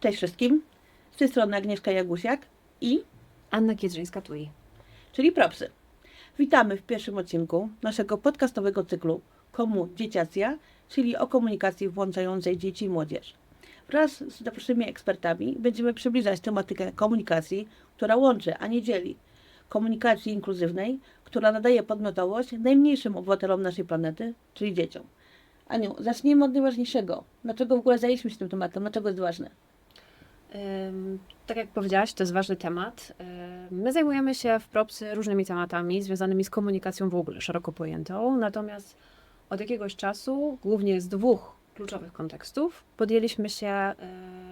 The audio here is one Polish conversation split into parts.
Cześć wszystkim. Z tej strony Agnieszka Jagusiak i Anna Kiedrzyńska-Tui. czyli Propsy. Witamy w pierwszym odcinku naszego podcastowego cyklu Komu Dzieciacja, czyli o komunikacji włączającej dzieci i młodzież. Wraz z zaproszonymi ekspertami będziemy przybliżać tematykę komunikacji, która łączy, a nie dzieli. Komunikacji inkluzywnej, która nadaje podmiotowość najmniejszym obywatelom naszej planety, czyli dzieciom. Aniu, zacznijmy od najważniejszego. Dlaczego w ogóle zajęliśmy się tym tematem? Dlaczego jest ważne? Tak jak powiedziałaś, to jest ważny temat. My zajmujemy się w Propsy różnymi tematami związanymi z komunikacją w ogóle, szeroko pojętą. Natomiast od jakiegoś czasu, głównie z dwóch kluczowych kontekstów, podjęliśmy się,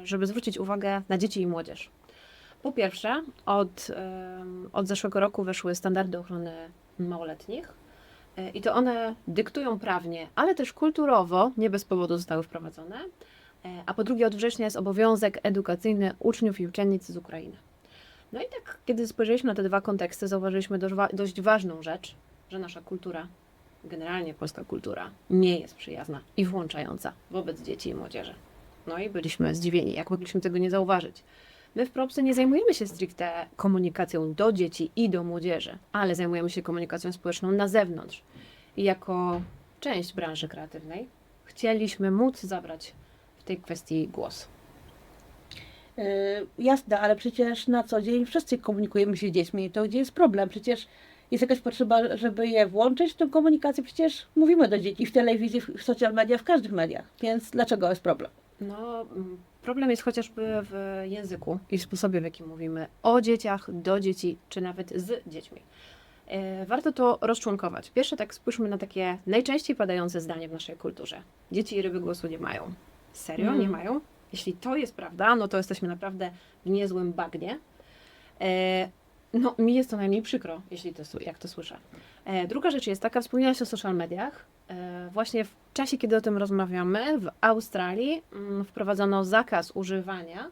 y, żeby zwrócić uwagę na dzieci i młodzież. Po pierwsze, od, od zeszłego roku weszły standardy ochrony małoletnich. Y, I to one dyktują prawnie, ale też kulturowo, nie bez powodu zostały wprowadzone. E, A po drugie, od września jest obowiązek edukacyjny uczniów i uczennic z Ukrainy. No i tak, kiedy spojrzeliśmy na te dwa konteksty, zauważyliśmy dość, wa- dość ważną rzecz, że nasza kultura, generalnie polska kultura, nie jest przyjazna i włączająca wobec dzieci i młodzieży. No i byliśmy zdziwieni, jak mogliśmy tego nie zauważyć. My w Propsy nie zajmujemy się stricte komunikacją do dzieci i do młodzieży, ale zajmujemy się komunikacją społeczną na zewnątrz. I jako część branży kreatywnej chcieliśmy móc zabrać tej kwestii głos. Yy, jasne, ale przecież na co dzień wszyscy komunikujemy się z dziećmi. To gdzie jest problem? Przecież jest jakaś potrzeba, żeby je włączyć w tę komunikację. Przecież mówimy do dzieci w telewizji, w social media, w każdych mediach. Więc dlaczego jest problem? No, mm, problem jest chociażby w języku i sposobie, w jakim mówimy o dzieciach, do dzieci, czy nawet z dziećmi. E, Warto to rozczłonkować. Pierwsze, tak spójrzmy na takie najczęściej padające zdanie w naszej kulturze. Dzieci i ryby głosu nie mają. Serio? Mhm. Nie mają? Jeśli to jest prawda, no to jesteśmy naprawdę w niezłym bagnie. E, No, mi jest to najmniej przykro, jeśli to, jak to słyszę. E, Druga rzecz jest taka, wspomniałaś o social mediach. E, Właśnie w czasie, kiedy o tym rozmawiamy, w Australii mm, wprowadzono zakaz używania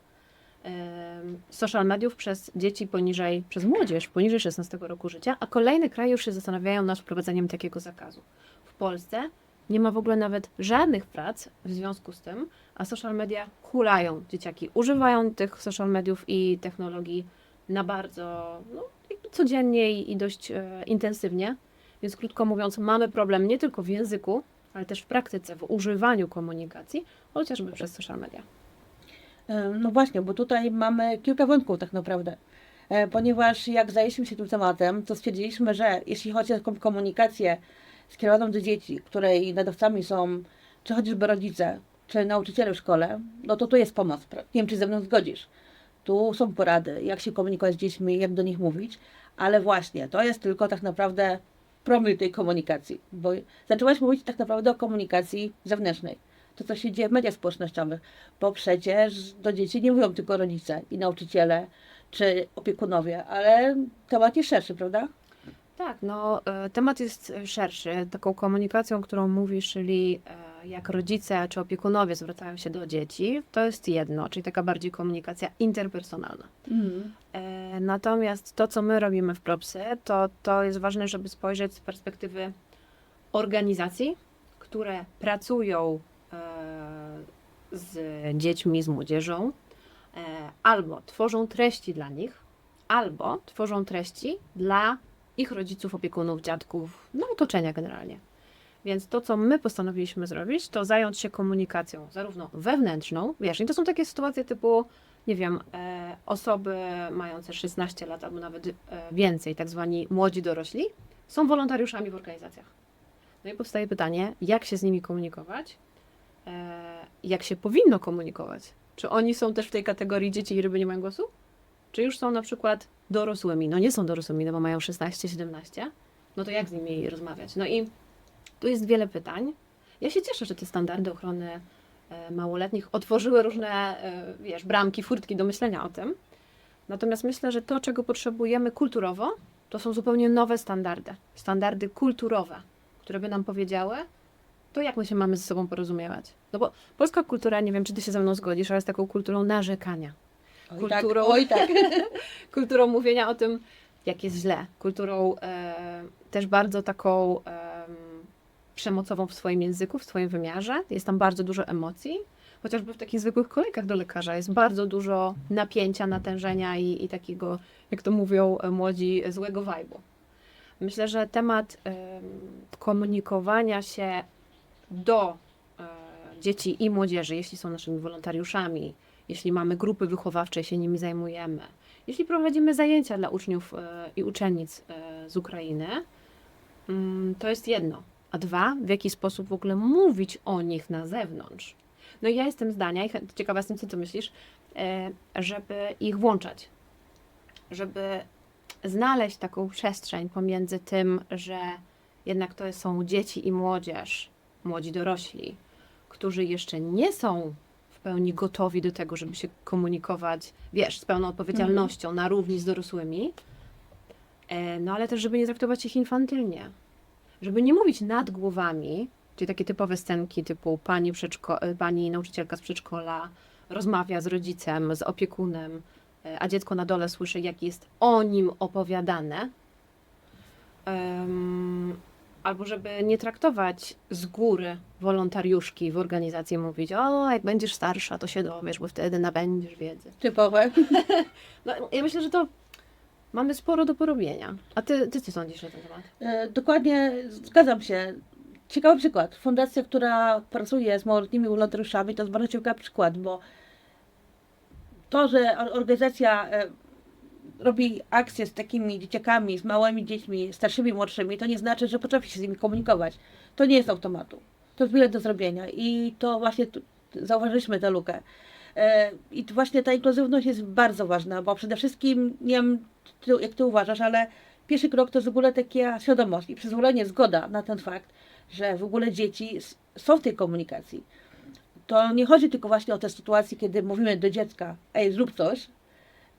em, social mediów przez dzieci poniżej, przez młodzież poniżej 16 roku życia, a kolejne kraje już się zastanawiają nad wprowadzeniem takiego zakazu. W Polsce nie ma w ogóle nawet żadnych prac w związku z tym, a social media hulają. Dzieciaki używają tych social mediów i technologii na bardzo no, codziennie i dość e, intensywnie. Więc krótko mówiąc, mamy problem nie tylko w języku, ale też w praktyce, w używaniu komunikacji, chociażby przez social media. Yy, No właśnie, bo tutaj mamy kilka wątków tak naprawdę. E, Ponieważ jak zajęliśmy się tym tematem, to stwierdziliśmy, że jeśli chodzi o komunikację skierowaną do dzieci, której nadawcami są czy chociażby rodzice, czy nauczyciele w szkole, no to tu jest pomoc. Nie wiem, czy ze mną zgodzisz. Tu są porady, jak się komunikować z dziećmi, jak do nich mówić, ale właśnie to jest tylko tak naprawdę promil tej komunikacji, bo zaczęłaś mówić tak naprawdę o komunikacji zewnętrznej. To, co się dzieje w mediach społecznościowych, bo przecież do dzieci nie mówią tylko rodzice i nauczyciele, czy opiekunowie, ale temat jest szerszy, prawda? Tak, no e, temat jest szerszy. Taką komunikacją, którą mówisz, czyli e, jak rodzice czy opiekunowie zwracają się do dzieci, to jest jedno, czyli taka bardziej komunikacja interpersonalna. E, Natomiast to, co my robimy w Propsy, to, to jest ważne, żeby spojrzeć z perspektywy organizacji, które pracują e, z dziećmi, z młodzieżą, e, albo tworzą treści dla nich, albo tworzą treści dla ich rodziców, opiekunów, dziadków, no otoczenia generalnie. Więc to, co my postanowiliśmy zrobić, to zająć się komunikacją zarówno wewnętrzną, wiesz, i to są takie sytuacje typu, nie wiem, e, osoby mające 16 lat albo nawet e, więcej, tak zwani młodzi dorośli, są wolontariuszami w organizacjach. No i powstaje pytanie, jak się z nimi komunikować, e, jak się powinno komunikować. Czy oni są też w tej kategorii dzieci i ryby nie mają głosu? Czy już są na przykład dorosłymi? No nie są dorosłymi, no bo mają 16-17. No to jak z nimi rozmawiać? No i tu jest wiele pytań. Ja się cieszę, że te standardy ochrony e, małoletnich otworzyły różne, e, wiesz, bramki, furtki do myślenia o tym. Natomiast myślę, że to, czego potrzebujemy kulturowo, to są zupełnie nowe standardy. Standardy kulturowe, które by nam powiedziały, to jak my się mamy ze sobą porozumiewać. No bo polska kultura, nie wiem, czy ty się ze mną zgodzisz, ale jest taką kulturą narzekania Oj, Kulturą. Tak, oj tak. kulturą mówienia o tym, jak jest źle, kulturą e, też bardzo taką em, przemocową w swoim języku, w swoim wymiarze. Jest tam bardzo dużo emocji, chociażby w takich zwykłych kolejkach do lekarza jest bardzo dużo napięcia, natężenia i, i takiego, jak to mówią e, młodzi, złego vibe'u. Myślę, że temat em, komunikowania się do e, dzieci i młodzieży, jeśli są naszymi wolontariuszami, jeśli mamy grupy wychowawcze się nimi zajmujemy, jeśli prowadzimy zajęcia dla uczniów e, i uczennic e, z Ukrainy, mm, to jest jedno. A dwa, w jaki sposób w ogóle mówić o nich na zewnątrz. No i ja jestem zdania, i ciekawa jestem, co ty myślisz, e, żeby ich włączać. Żeby znaleźć taką przestrzeń pomiędzy tym, że jednak to są dzieci i młodzież, młodzi dorośli, którzy jeszcze nie są pełni gotowi do tego, żeby się komunikować, wiesz, z pełną odpowiedzialnością na równi z dorosłymi, e, no ale też, żeby nie traktować ich infantylnie. Żeby nie mówić nad głowami, czyli takie typowe scenki typu pani, przedszko- e, pani nauczycielka z przedszkola rozmawia z rodzicem, z opiekunem, e, a dziecko na dole słyszy, jak jest o nim opowiadane. Em, albo żeby nie traktować z góry wolontariuszki w organizacji, mówić, o, jak będziesz starsza, to się dowiesz, bo wtedy nabędziesz wiedzy. Typowe. No, ja myślę, że to mamy sporo do porobienia. A ty, ty co sądzisz na ten temat? E, Dokładnie, zgadzam się. Ciekawy przykład. Fundacja, która pracuje z małoletnimi wolontariuszami, to jest bardzo ciekawy przykład, bo to, że or- organizacja e, robi akcje z takimi dzieciakami, z małymi dziećmi, starszymi, młodszymi, to nie znaczy, że potrafi się z nimi komunikować. To nie jest automatu. To jest wiele do zrobienia i to właśnie tu, zauważyliśmy tę lukę. E, I właśnie ta inkluzywność jest bardzo ważna, bo przede wszystkim, nie wiem ty, jak ty uważasz, ale pierwszy krok to jest w ogóle taka świadomość i przyzwolenie, zgoda na ten fakt, że w ogóle dzieci są w tej komunikacji. To nie chodzi tylko właśnie o te sytuacje, kiedy mówimy do dziecka, ej, zrób coś,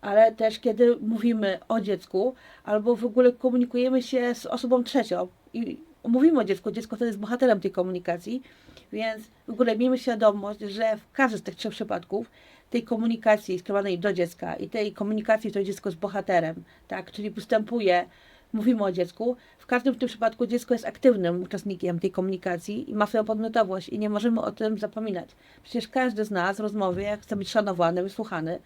ale też kiedy mówimy o dziecku, albo w ogóle komunikujemy się z osobą trzecią i mówimy o dziecku, dziecko to jest bohaterem tej komunikacji, więc w ogóle miejmy świadomość, że w każdym z tych trzech przypadków tej komunikacji skierowanej do dziecka i tej komunikacji, to dziecko jest bohaterem, tak, czyli występuje, mówimy o dziecku, w każdym tym przypadku dziecko jest aktywnym uczestnikiem tej komunikacji i ma swoją podmiotowość i nie możemy o tym zapominać. Przecież każdy z nas w rozmowie chce być szanowany, wysłuchany.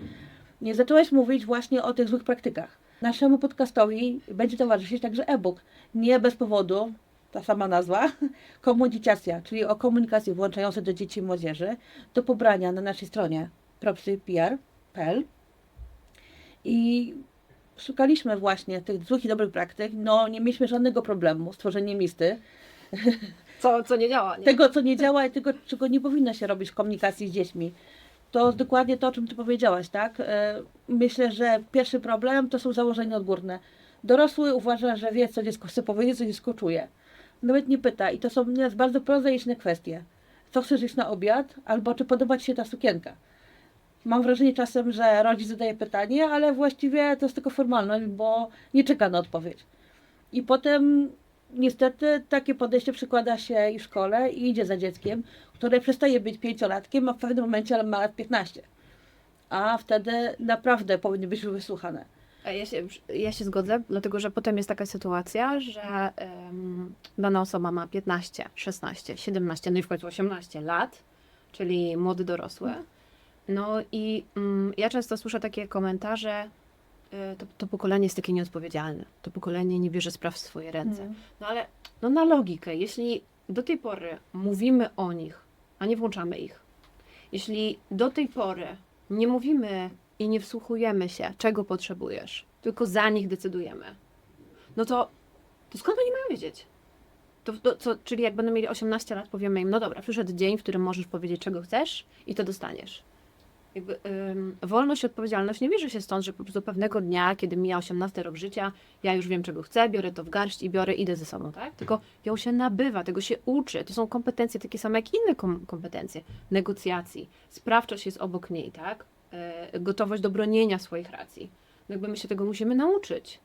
Nie zacząłeś mówić właśnie o tych złych praktykach. Naszemu podcastowi będzie towarzyszyć także e-book. Nie bez powodu, ta sama nazwa, komunikacja, czyli o komunikacji włączającej do dzieci i młodzieży, do pobrania na naszej stronie propsypr.pl i szukaliśmy właśnie tych złych i dobrych praktyk. No, nie mieliśmy żadnego problemu z tworzeniem listy. Co, co nie działa, nie? Tego, co nie działa i tego, czego nie powinno się robić w komunikacji z dziećmi. To dokładnie to, o czym Ty powiedziałaś, tak? E, Myślę, że pierwszy problem to są założenia odgórne. Dorosły uważa, że wie, co dziecko chce powiedzieć, co dziecko czuje. Nawet nie pyta. I to są nieraz bardzo prozaiczne kwestie. Co chcesz jeść na obiad? Albo czy podoba Ci się ta sukienka? Mam wrażenie czasem, że rodzic zadaje pytanie, ale właściwie to jest tylko formalność, bo nie czeka na odpowiedź. I potem niestety takie podejście przykłada się i w szkole i idzie za dzieckiem, które przestaje być pięciolatkiem, a w pewnym momencie ma lat 15. A wtedy naprawdę powinny być wysłuchane. Ja się, ja się zgodzę, dlatego że potem jest taka sytuacja, że em, dana osoba ma 15, 16, 17, no i w końcu 18 lat, czyli młody dorosły. No i mm, ja często słyszę takie komentarze, to, to pokolenie jest takie nieodpowiedzialne, to pokolenie nie bierze spraw w swoje ręce. No ale no na logikę, jeśli do tej pory mówimy o nich, a nie włączamy ich, jeśli do tej pory nie mówimy i nie wsłuchujemy się, czego potrzebujesz, tylko za nich decydujemy, no to, to skąd oni mają wiedzieć? To, to, co, czyli jak będą mieli 18 lat, powiemy im, no dobra, przyszedł dzień, w którym możesz powiedzieć, czego chcesz i to dostaniesz. Jakby, ym, wolność i odpowiedzialność nie bierze się stąd, że po prostu pewnego dnia, kiedy mija 18 rok życia, ja już wiem, czego chcę, biorę to w garść i biorę, idę ze sobą, tak? Tylko ją się nabywa, tego się uczy. To są kompetencje takie same jak inne kom- kompetencje. Negocjacji, sprawczość jest obok niej, tak? E, gotowość do bronienia swoich racji. No jakby my się tego musimy nauczyć.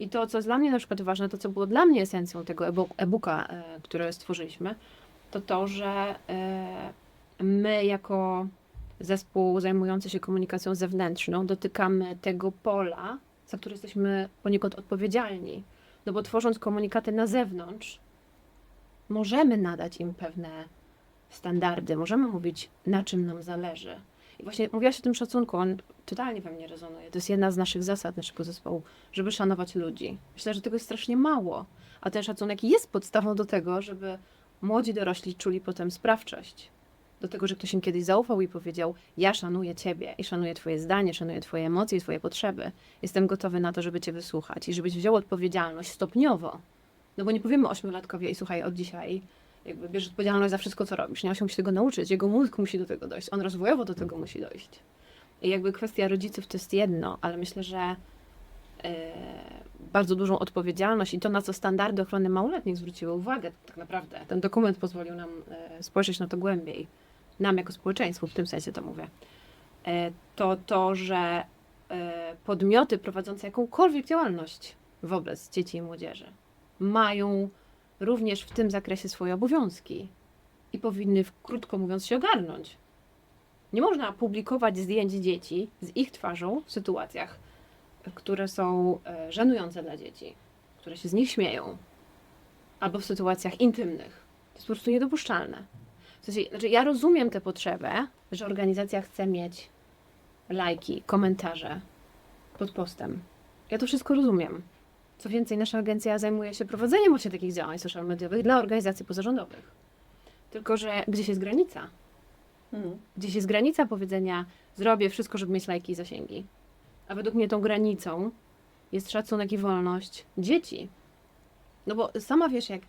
I to, co jest dla mnie na przykład ważne, to co było dla mnie esencją tego e-bo- e-booka, e, które stworzyliśmy, to to, że e, my jako zespół zajmujący się komunikacją zewnętrzną dotykamy tego pola, za które jesteśmy poniekąd odpowiedzialni. No bo tworząc komunikaty na zewnątrz, możemy nadać im pewne standardy, możemy mówić, na czym nam zależy. I właśnie mówiłaś o tym szacunku, on totalnie we mnie rezonuje. To jest jedna z naszych zasad naszego zespołu, żeby szanować ludzi. Myślę, że tego jest strasznie mało, a ten szacunek jest podstawą do tego, żeby młodzi dorośli czuli potem sprawczość. Do tego, że ktoś im kiedyś zaufał i powiedział: Ja szanuję ciebie i szanuję twoje zdanie, szanuję twoje emocje i twoje potrzeby. Jestem gotowy na to, żeby cię wysłuchać i żebyś wziął odpowiedzialność stopniowo. No bo nie powiemy ośmiolatkowi, i słuchaj, od dzisiaj jakby bierz odpowiedzialność za wszystko, co robisz. Nie on się musi tego nauczyć, jego mózg musi do tego dojść, on rozwojowo do tego musi dojść. I jakby kwestia rodziców to jest jedno, ale myślę, że e, bardzo dużą odpowiedzialność i to, na co standardy ochrony małoletnich zwróciły uwagę, tak naprawdę. Ten dokument pozwolił nam e, spojrzeć na to głębiej. Nam jako społeczeństwu, w tym sensie to mówię. E, to to, że e, podmioty prowadzące jakąkolwiek działalność wobec dzieci i młodzieży mają również w tym zakresie swoje obowiązki i powinny, krótko mówiąc, się ogarnąć. Nie można publikować zdjęć dzieci z ich twarzą w sytuacjach, które są e, żenujące dla dzieci, które się z nich śmieją, albo w sytuacjach intymnych. To jest po prostu niedopuszczalne. W sensie, znaczy ja rozumiem tę potrzebę, że organizacja chce mieć lajki, komentarze pod postem. Ja to wszystko rozumiem. Co więcej, nasza agencja zajmuje się prowadzeniem właśnie takich działań social mediowych dla organizacji pozarządowych. Tylko, że gdzieś jest granica. Mhm. Gdzieś jest granica powiedzenia, zrobię wszystko, żeby mieć lajki i zasięgi. A według mnie tą granicą jest szacunek i wolność dzieci. No bo sama wiesz, jak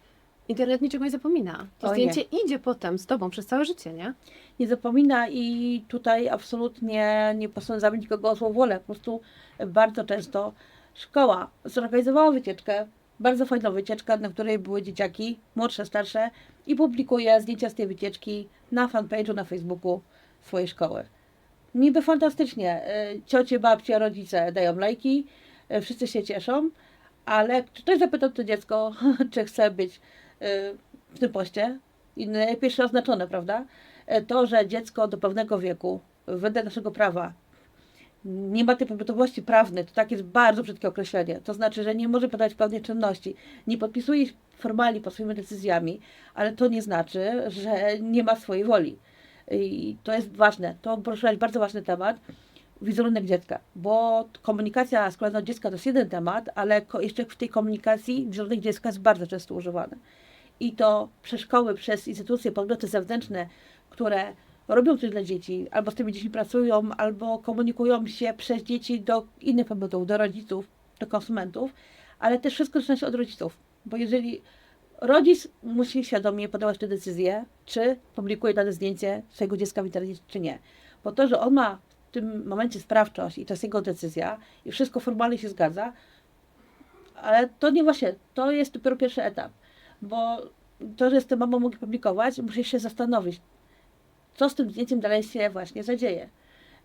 internet niczego nie zapomina. To O nie. zdjęcie idzie potem z tobą przez całe życie, nie? nie zapomina i tutaj absolutnie nie posądzamy nikogo o złą wolę. Po prostu bardzo często szkoła zorganizowała wycieczkę, bardzo fajną wycieczkę, na której były dzieciaki, młodsze, starsze i publikuje zdjęcia z tej wycieczki na fanpage'u na Facebooku swojej szkoły. Niby fantastycznie. y, Ciocie, babcie, rodzice dają lajki, y, wszyscy się cieszą, ale czy ktoś zapytał to dziecko, czy chce być w tym poście? I najpierw oznaczone, prawda? E, to, że dziecko do pewnego wieku, wedle naszego prawa, nie ma tej podmiotowości prawnej, to tak jest bardzo brzydkie określenie. To znaczy, że nie może podać pewnej czynności. Nie podpisuje formalnie pod swoimi decyzjami, ale to nie znaczy, że nie ma swojej woli. I to jest ważne. To poruszyłeś bardzo ważny temat. Wizerunek dziecka, bo komunikacja z dziecka to jest jeden temat, ale jeszcze w tej komunikacji wizerunek dziecka jest bardzo często używany. I to przez szkoły, przez instytucje, podmioty zewnętrzne, które robią coś dla dzieci, albo z tymi dziećmi pracują, albo komunikują się przez dzieci do innych podmiotów, do rodziców, do konsumentów, ale też wszystko zaczyna się od rodziców. Bo jeżeli rodzic musi świadomie podejmować tę decyzję, czy publikuje dane zdjęcie swojego dziecka w internecie, czy nie. Bo to, że on ma w tym momencie sprawczość i to jest jego decyzja i wszystko formalnie się zgadza, ale to nie właśnie, to jest dopiero pierwszy etap. Bo to, że jestem mamą, mogę publikować, muszę się zastanowić, co z tym zdjęciem dalej się właśnie zadzieje.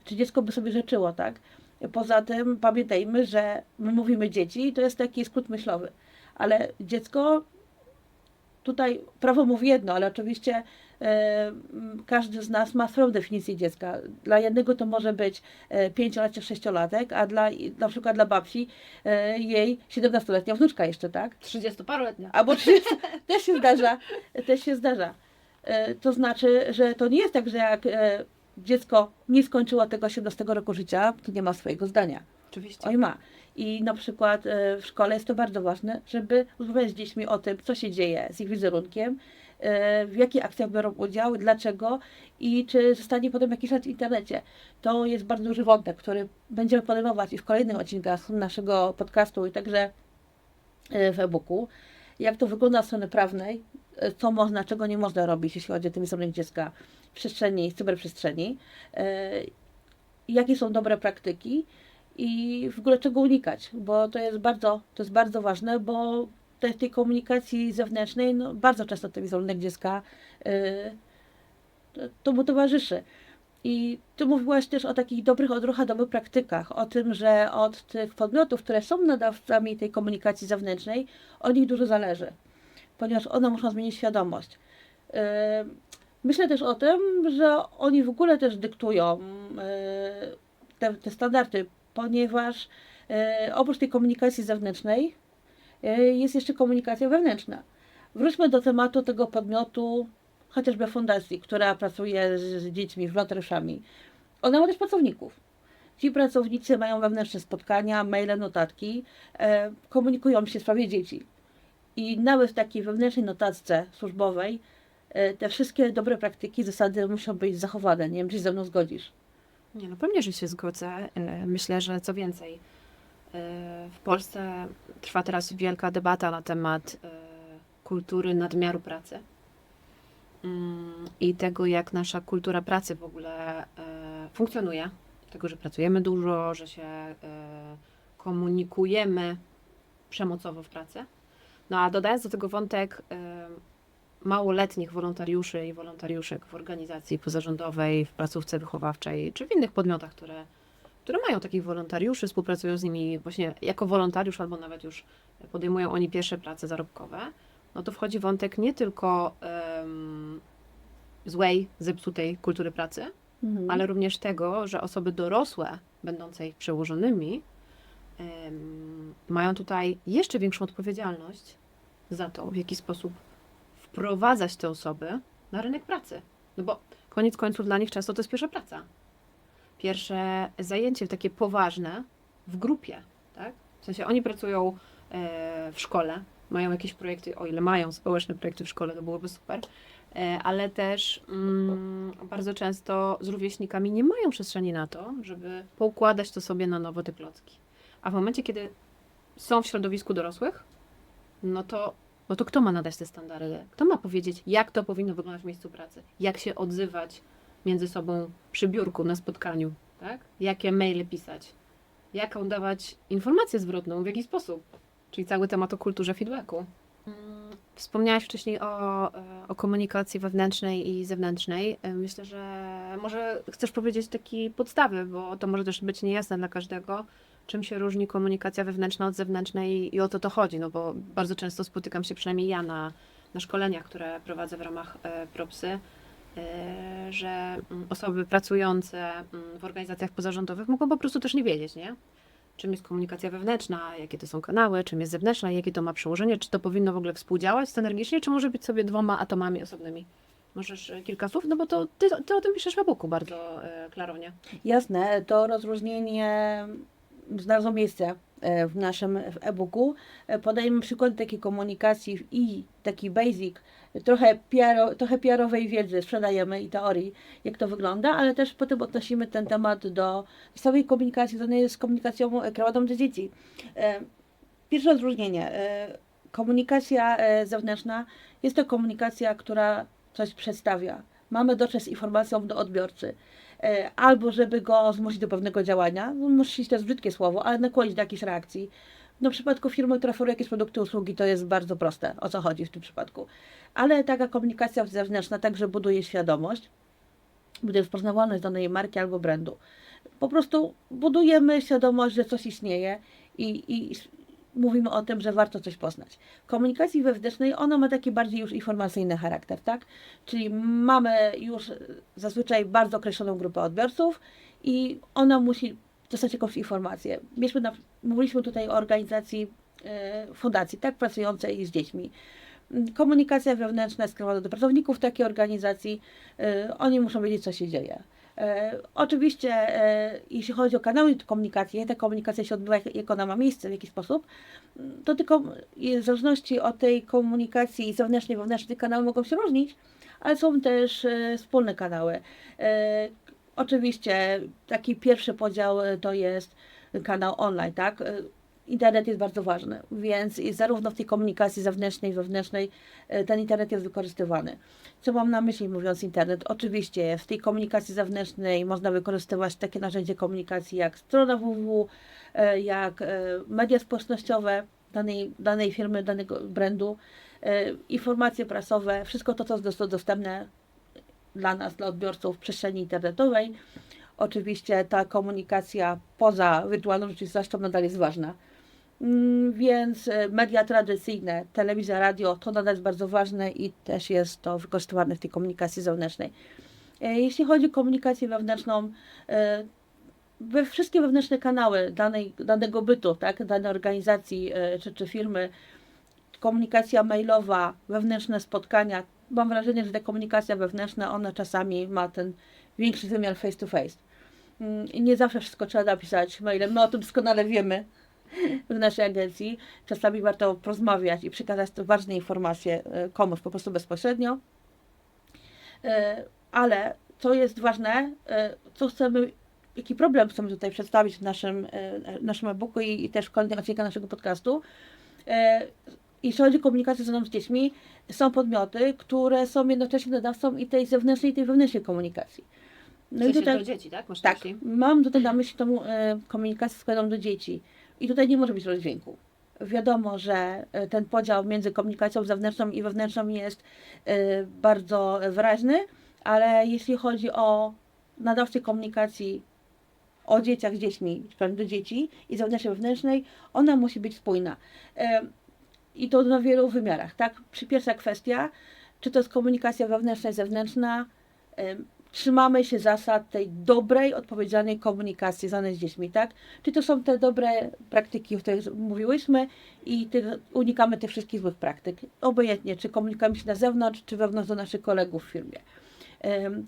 Czy dziecko by sobie życzyło, tak? Poza tym pamiętajmy, że my mówimy dzieci i to jest taki skrót myślowy, ale dziecko tutaj prawo mówi jedno, ale oczywiście każdy z nas ma swoją definicję dziecka. Dla jednego to może być e, pięciolatek, sześciolatek, a dla, na przykład dla babci e, jej 17-letnia wnuczka jeszcze, tak? 30-paroletnia. Albo 30, też się zdarza, też się zdarza. E, To znaczy, że to nie jest tak, że jak e, dziecko nie skończyło tego 18 roku życia, to nie ma swojego zdania. Oczywiście. Oj ma. I na przykład e, w szkole jest to bardzo ważne, żeby rozmawiać z dziećmi o tym, co się dzieje z ich wizerunkiem, e, w jakich akcjach biorą udział, dlaczego i czy zostanie potem jakiś lat w internecie. To jest bardzo duży wątek, który będziemy podejmować i w kolejnych odcinkach naszego podcastu i także e, w e-booku. Jak to wygląda od strony prawnej, e, co można, czego nie można robić, jeśli chodzi o wizerunek dziecka w przestrzeni, w cyberprzestrzeni, e, jakie są dobre praktyki i w ogóle czego unikać, bo to jest bardzo, to jest bardzo ważne, bo te- tej komunikacji zewnętrznej no, bardzo często ten wizerunek dziecka y, to, mu towarzyszy. I ty mówiłaś też o takich dobrych odruchach, dobrych praktykach, o tym, że od tych podmiotów, które są nadawcami tej komunikacji zewnętrznej, od nich dużo zależy, ponieważ one muszą zmienić świadomość. Y, Myślę też o tym, że oni w ogóle też dyktują y, te, te standardy, ponieważ e, oprócz tej komunikacji zewnętrznej jest jeszcze komunikacja wewnętrzna. Wróćmy do tematu tego podmiotu chociażby fundacji, która pracuje z, z dziećmi, ona ma też pracowników. Ci pracownicy mają wewnętrzne spotkania, maile, notatki, e, komunikują się w sprawie dzieci. I nawet w takiej wewnętrznej notatce służbowej e, te wszystkie dobre praktyki, zasady muszą być zachowane. Nie wiem, czy się ze mną zgodzisz. Nie, no pewnie, że się zgodzę. E, Myślę, że co więcej, e, w Polsce trwa teraz wielka debata na temat e, kultury nadmiaru pracy Mm, i tego, jak nasza kultura pracy w ogóle e, funkcjonuje. Tego, że pracujemy dużo, że się e, komunikujemy przemocowo w pracy. No a dodając do tego wątek małoletnich wolontariuszy i wolontariuszek w organizacji pozarządowej, w placówce wychowawczej, czy w innych podmiotach, które, które mają takich wolontariuszy, współpracują z nimi właśnie jako wolontariusz, albo nawet już podejmują oni pierwsze prace zarobkowe, no to wchodzi wątek nie tylko em, złej, zepsutej kultury pracy, Mhm. ale również tego, że osoby dorosłe, będące ich przełożonymi, em, mają tutaj jeszcze większą odpowiedzialność za to, w jaki sposób wprowadzać te osoby na rynek pracy. No bo koniec końców dla nich często to jest pierwsza praca. Pierwsze zajęcie takie poważne w grupie, tak? W sensie oni pracują e, w szkole, mają jakieś projekty, o ile mają społeczne projekty w szkole, to byłoby super, e, ale też mm, bardzo często z rówieśnikami nie mają przestrzeni na to, żeby poukładać to sobie na nowo te klocki. A w momencie, kiedy są w środowisku dorosłych, no to, no to kto ma nadać te standardy? Kto ma powiedzieć, jak to powinno wyglądać w miejscu pracy? Jak się odzywać między sobą przy biurku na spotkaniu? Tak? Jakie maile pisać? Jaką dawać informację zwrotną? W jaki sposób? Czyli cały temat o kulturze feedbacku. Mm, Wspomniałaś wcześniej o, e, o komunikacji wewnętrznej i zewnętrznej. E, Myślę, że może chcesz powiedzieć takie podstawy, bo to może też być niejasne dla każdego, czym się różni komunikacja wewnętrzna od zewnętrznej i o to to chodzi, no bo bardzo często spotykam się, przynajmniej ja na, na szkoleniach, które prowadzę w ramach e, PROPSy, że mm, osoby pracujące mm, w organizacjach pozarządowych mogą po prostu też nie wiedzieć, nie? Czym jest komunikacja wewnętrzna, jakie to są kanały, czym jest zewnętrzna, jakie to ma przełożenie, czy to powinno w ogóle współdziałać synergicznie, czy może być sobie dwoma atomami osobnymi. Możesz e, kilka słów, no bo to ty, ty o tym piszesz w e-booku bardzo e, klarownie. Jasne, to rozróżnienie znalazło miejsce e, w naszym e-booku. E, Podajemy przykład takiej komunikacji i taki basic, trochę, PR, trochę PR-owej wiedzy sprzedajemy i teorii, jak to wygląda, ale też potem odnosimy ten temat do całej komunikacji związanej z komunikacją kierowaną do dzieci. E, Pierwsze rozróżnienie. e, Komunikacja e, zewnętrzna jest to komunikacja, która coś przedstawia. Mamy dotrzeć z informacją do odbiorcy albo żeby go zmusić do pewnego działania, no, musi to jest brzydkie słowo, ale nakłonić do jakiejś reakcji. No, w przypadku firmy, która oferuje jakieś produkty, usługi, to jest bardzo proste, o co chodzi w tym przypadku. Ale taka komunikacja zewnętrzna także buduje świadomość, buduje rozpoznawalność danej marki albo brandu. Po prostu budujemy świadomość, że coś istnieje i, i mówimy o tym, że warto coś poznać. W komunikacji wewnętrznej ona ma taki bardziej już informacyjny charakter, tak? Czyli mamy już zazwyczaj bardzo określoną grupę odbiorców i ona musi dostać jakąś informację. Na, mówiliśmy tutaj o organizacji e, fundacji, tak, pracującej z dziećmi. Komunikacja wewnętrzna jest skierowana do pracowników takiej organizacji. E, oni muszą wiedzieć, co się dzieje. E, oczywiście, jeśli chodzi o kanały komunikacji, ta komunikacja się odbywa, jak, ona ma miejsce, w jaki sposób, to tylko w zależności od tej komunikacji zewnętrznej, wewnętrznej kanały mogą się różnić, ale są też wspólne kanały. Oczywiście taki pierwszy podział e, to jest kanał online, tak? E, Internet jest bardzo ważny, więc zarówno w tej komunikacji zewnętrznej, wewnętrznej e, ten internet jest wykorzystywany. Co mam na myśli mówiąc internet? Oczywiście w tej komunikacji zewnętrznej można wykorzystywać takie narzędzie komunikacji jak strona www, jak media społecznościowe danej, danej firmy, danego brandu, informacje prasowe, wszystko to, co jest dostępne dla nas, dla odbiorców przestrzeni internetowej. Oczywiście ta komunikacja poza wirtualną rzeczywistością nadal jest ważna. Mm, Więc e, media tradycyjne, telewizja, radio, to nadal jest bardzo ważne i też jest to wykorzystywane w tej komunikacji zewnętrznej. E, Jeśli chodzi o komunikację wewnętrzną, e, we wszystkie wewnętrzne kanały danej, danego bytu, tak, danej organizacji czy, czy firmy, komunikacja mailowa, wewnętrzne spotkania, mam wrażenie, że ta komunikacja wewnętrzna, ona czasami ma ten większy wymiar face to face. Nie zawsze wszystko trzeba napisać mailem. My o tym doskonale wiemy w naszej agencji. Czasami warto porozmawiać i przekazać te ważne informacje e, komuś po prostu bezpośrednio. E, Ale co jest ważne, e, co chcemy, jaki problem chcemy tutaj przedstawić w naszym, naszym e-booku i, i też w kolejnych odcinkach naszego podcastu. Jeśli chodzi o komunikację mną z dziećmi, są podmioty, które są jednocześnie nadawcą i tej zewnętrznej, i tej wewnętrznej komunikacji. No i do dzieci, tak? Masz Tak, myśli? mam tutaj na myśli tą e, komunikację składaną do dzieci. I tutaj nie może być rozdźwięku. Wiadomo, że e, ten podział między komunikacją zewnętrzną i wewnętrzną jest e, bardzo wyraźny, ale jeśli chodzi o nadawcę komunikacji o dzieciach z dziećmi, czy do dzieci i zewnętrznej, wewnętrznej, ona musi być spójna. E, I to na wielu wymiarach, tak? Pierwsza kwestia, czy to jest komunikacja wewnętrzna i zewnętrzna, e, trzymamy się zasad tej dobrej, odpowiedzialnej komunikacji z dziećmi, tak? Czy to są te dobre praktyki, o których mówiłyśmy i unikamy tych wszystkich złych praktyk. Obojętnie, czy komunikujemy się na zewnątrz, czy wewnątrz do naszych kolegów w firmie.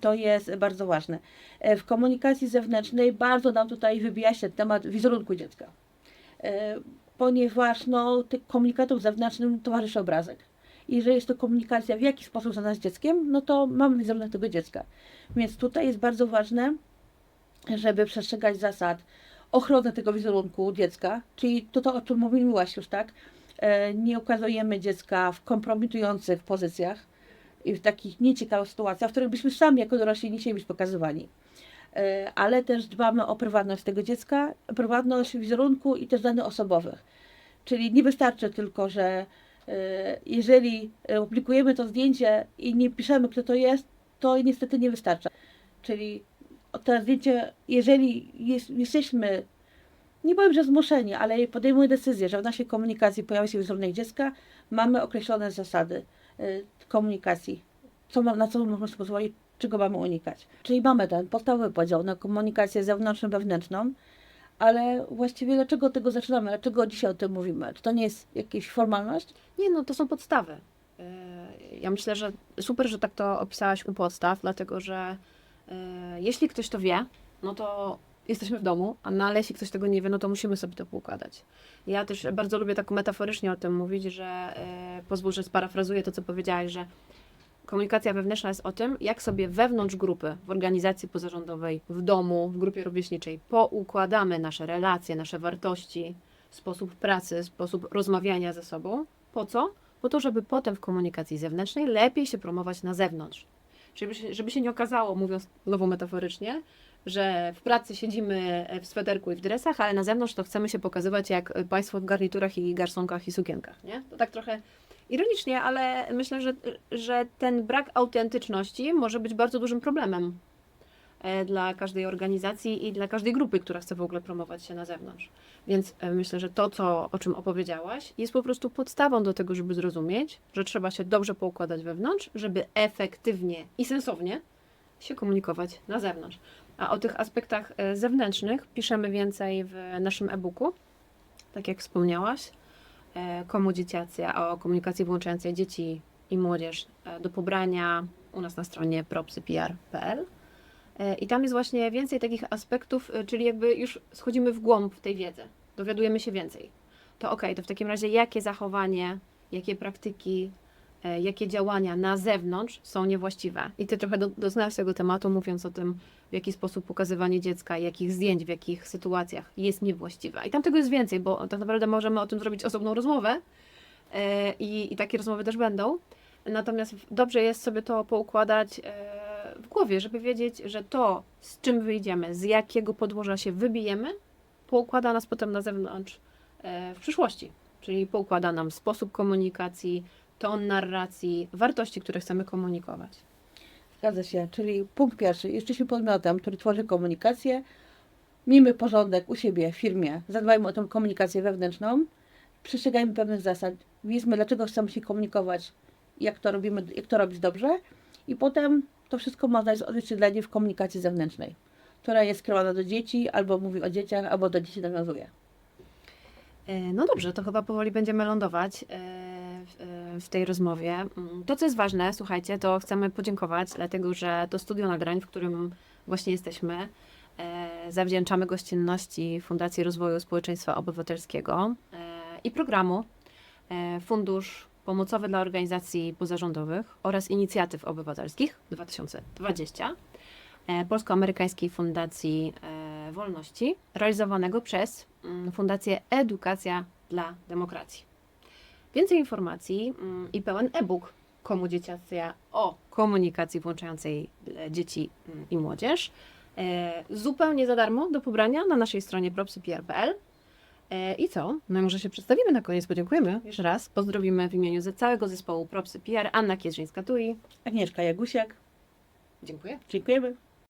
To jest bardzo ważne. E, W komunikacji zewnętrznej bardzo nam tutaj wybija się temat wizerunku dziecka. Ponieważ no, tych komunikatów zewnętrznym towarzyszy obrazek. I jeżeli jest to komunikacja w jakiś sposób związana z dzieckiem, no to mamy wizerunek tego dziecka. Więc tutaj jest bardzo ważne, żeby przestrzegać zasad ochrony tego wizerunku dziecka, czyli to, to o czym mówiłaś już, tak? E, Nie ukazujemy dziecka w kompromitujących pozycjach i w takich nieciekawych sytuacjach, w których byśmy sami jako dorośli nie chcieli być pokazywani. E, Ale też dbamy o prywatność tego dziecka, prywatność wizerunku i też danych osobowych. Czyli nie wystarczy tylko, że e, jeżeli e, publikujemy to zdjęcie i nie piszemy, kto to jest, to niestety nie wystarcza. Czyli to zdjęcie, jeżeli jest, jesteśmy, nie powiem, że zmuszeni, ale podejmujemy decyzję, że w naszej komunikacji pojawia się wizerunek dziecka, mamy określone zasady y, komunikacji, co na co możemy sobie pozwolić, czego mamy unikać. Czyli mamy ten podstawowy podział na komunikację zewnętrzną, wewnętrzną, ale właściwie dlaczego tego zaczynamy? Dlaczego dzisiaj o tym mówimy? Czy to nie jest jakaś formalność? Nie, no to są podstawy. Yy, Ja myślę, że super, że tak to opisałaś u podstaw, dlatego że yy, jeśli ktoś to wie, no to jesteśmy w domu, a no, ale jeśli ktoś tego nie wie, no to musimy sobie to poukładać. Ja też bardzo lubię tak metaforycznie o tym mówić, że yy, pozwól, że sparafrazuję to, co powiedziałaś, że komunikacja wewnętrzna jest o tym, jak sobie wewnątrz grupy, w organizacji pozarządowej, w domu, w grupie rówieśniczej poukładamy nasze relacje, nasze wartości, sposób pracy, sposób rozmawiania ze sobą. Po co? Po to, żeby potem w komunikacji zewnętrznej lepiej się promować na zewnątrz. Żeby się, żeby się nie okazało, mówiąc znowu metaforycznie, że w pracy siedzimy w sweterku i w dresach, ale na zewnątrz to chcemy się pokazywać jak Państwo w garniturach i garsonkach i sukienkach, nie? To tak trochę ironicznie, ale myślę, że, że ten brak autentyczności może być bardzo dużym problemem e, dla każdej organizacji i dla każdej grupy, która chce w ogóle promować się na zewnątrz. Więc e, myślę, że to, co, o czym opowiedziałaś, jest po prostu podstawą do tego, żeby zrozumieć, że trzeba się dobrze poukładać wewnątrz, żeby efektywnie i sensownie się komunikować na zewnątrz. A o tych aspektach e, zewnętrznych piszemy więcej w naszym e-booku, tak jak wspomniałaś. E, Komudzicacja o komunikacji włączającej dzieci i młodzież e, do pobrania u nas na stronie propsypr.pl. E, I tam jest właśnie więcej takich aspektów, czyli jakby już schodzimy w głąb tej wiedzy, dowiadujemy się więcej. To ok, to w takim razie jakie zachowanie, jakie praktyki, jakie działania na zewnątrz są niewłaściwe? I ty trochę do, doznałaś tego tematu, mówiąc o tym, w jaki sposób pokazywanie dziecka, jakich zdjęć, w jakich sytuacjach jest niewłaściwe. I tam tego jest więcej, bo tak naprawdę możemy o tym zrobić osobną rozmowę e, i, i takie rozmowy też będą. Natomiast dobrze jest sobie to poukładać e, w głowie, żeby wiedzieć, że to, z czym wyjdziemy, z jakiego podłoża się wybijemy, poukłada nas potem na zewnątrz e, w przyszłości. Czyli poukłada nam sposób komunikacji, ton narracji, wartości, które chcemy komunikować. Zgadza się. Czyli punkt pierwszy. Jesteśmy podmiotem, który tworzy komunikację. Miejmy porządek u siebie w firmie. Zadbajmy o tę komunikację wewnętrzną. Przestrzegajmy pewnych zasad. Wiedzmy, dlaczego chcemy się komunikować, jak to robimy, jak to robić dobrze. I potem to wszystko ma znaleźć odzwierciedlenie w komunikacji zewnętrznej, która jest skierowana do dzieci, albo mówi o dzieciach, albo do dzieci nawiązuje. E, No dobrze, to chyba powoli będziemy lądować e, w- tej rozmowie. Mm, To, co jest ważne, słuchajcie, to chcemy podziękować, dlatego że to studio nagrań, w którym właśnie jesteśmy, e, zawdzięczamy gościnności Fundacji Rozwoju Społeczeństwa Obywatelskiego e, i programu e, Fundusz Pomocowy dla Organizacji Pozarządowych oraz Inicjatyw Obywatelskich 2020 e, Polsko-Amerykańskiej Fundacji Wolności, realizowanego przez mm, Fundację Edukacja dla Demokracji. Więcej informacji mm, i pełen e-book Komunikacja o komunikacji włączającej e, dzieci mm, i młodzież e, zupełnie za darmo do pobrania na naszej stronie propsy.pl. E, I co? No i może się przedstawimy na koniec, podziękujemy jeszcze raz. Pozdrowimy w imieniu ze całego zespołu Propsy PR Anna Kiedrzyńska-Tui. Agnieszka Jagusiak. Dziękuję. Dziękujemy.